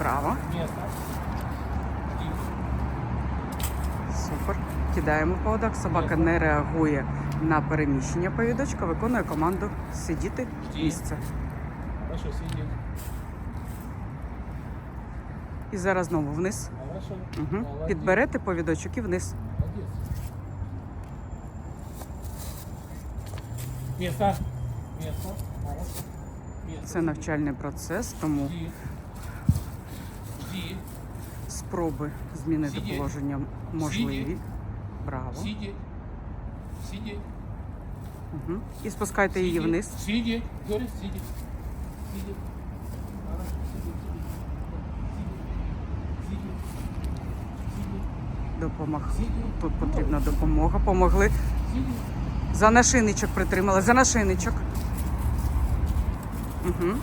Браво. Супер. Кидаємо поводок. Собака не реагує на переміщення повідочка, виконує команду сидіти місце. І зараз знову вниз. Угу. Підберете повідочок і вниз. Це навчальний процес, тому. Спроби змінити положення можливі. Браво. Угу. І спускайте її вниз. Допомог. Тут потрібна допомога. Помогли. За нашийничок притримали. За нашийничок. Угу.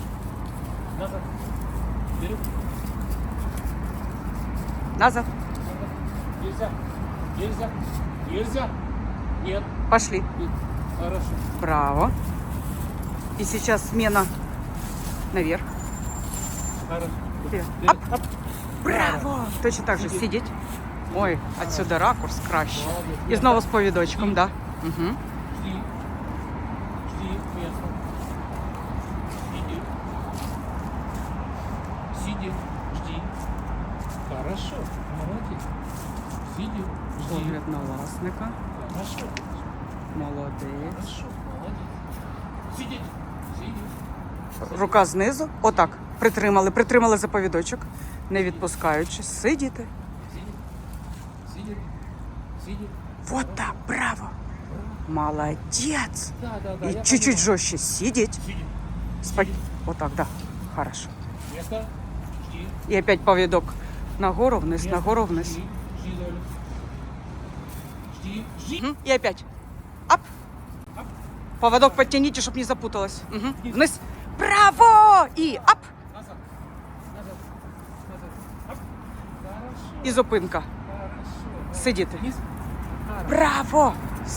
Назад. Вперед. Назад. Нельзя. Нельзя. Нельзя. Нет. Пошли. Нет. Хорошо. Браво. И сейчас смена наверх. Хорошо. Вперед. Вперед. Оп. Браво! Точно так же Сидіть. сидіть. Ой, отсюда ракурс краще. Молодец. І знову з повідочком, да. Угу. Жди. Жди. Место. Сиди. Сиди. Хорошо. Молодец. Сиди. Жди. Погляд на власника. Хорошо. Молодець. Хорошо. Молодец. Сидеть. Сиди. Рука знизу. Отак. Притримали. Притримали за повідочок. Не відпускаючи. Сидіти. Сиди. Сиди. Сиди. Вот так. Браво. Молодець. Да, да, да. І я чуть-чуть жорстче. Сидіть. Сиди. Спа... Отак, да. Хорошо. Место. Жди. І опять повідок. Нагору вниз, нагору вниз. И опять. Ап. Поводок подтяните, чтобы не запуталась. Угу. Вниз. Браво! И ап. І зупинка. Сидите. Сидіти. Браво!